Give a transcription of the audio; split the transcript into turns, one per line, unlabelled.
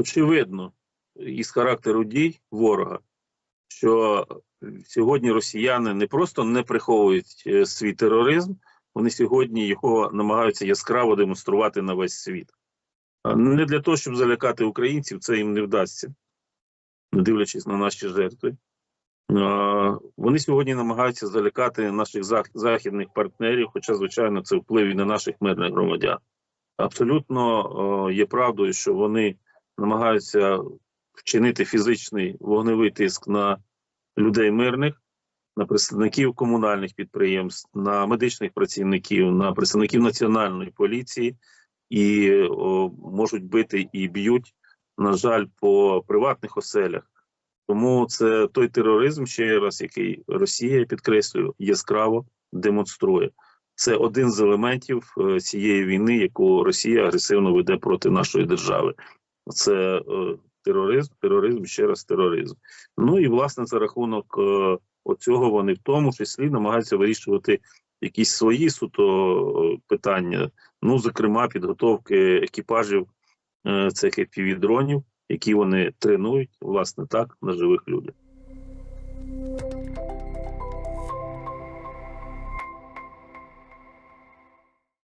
очевидно із характеру дій ворога, що сьогодні росіяни не просто не приховують е, свій тероризм, вони сьогодні його намагаються яскраво демонструвати на весь світ. Не для того, щоб залякати українців, це їм не вдасться, не дивлячись на наші жертви. Вони сьогодні намагаються залякати наших західних партнерів, хоча, звичайно, це вплив і на наших мирних громадян. Абсолютно є правдою, що вони намагаються вчинити фізичний вогневий тиск на людей мирних, на представників комунальних підприємств, на медичних працівників, на представників національної поліції і о, можуть бити і б'ють, на жаль, по приватних оселях. Тому це той тероризм, ще раз, який Росія підкреслюю, яскраво демонструє. Це один з елементів е, цієї війни, яку Росія агресивно веде проти нашої держави. Це е, тероризм, тероризм, ще раз тероризм. Ну і власне за рахунок е, оцього вони в тому числі намагаються вирішувати якісь свої суто е, питання. Ну, зокрема, підготовки екіпажів цих FPV-дронів, які вони тренують, власне, так, на живих людях.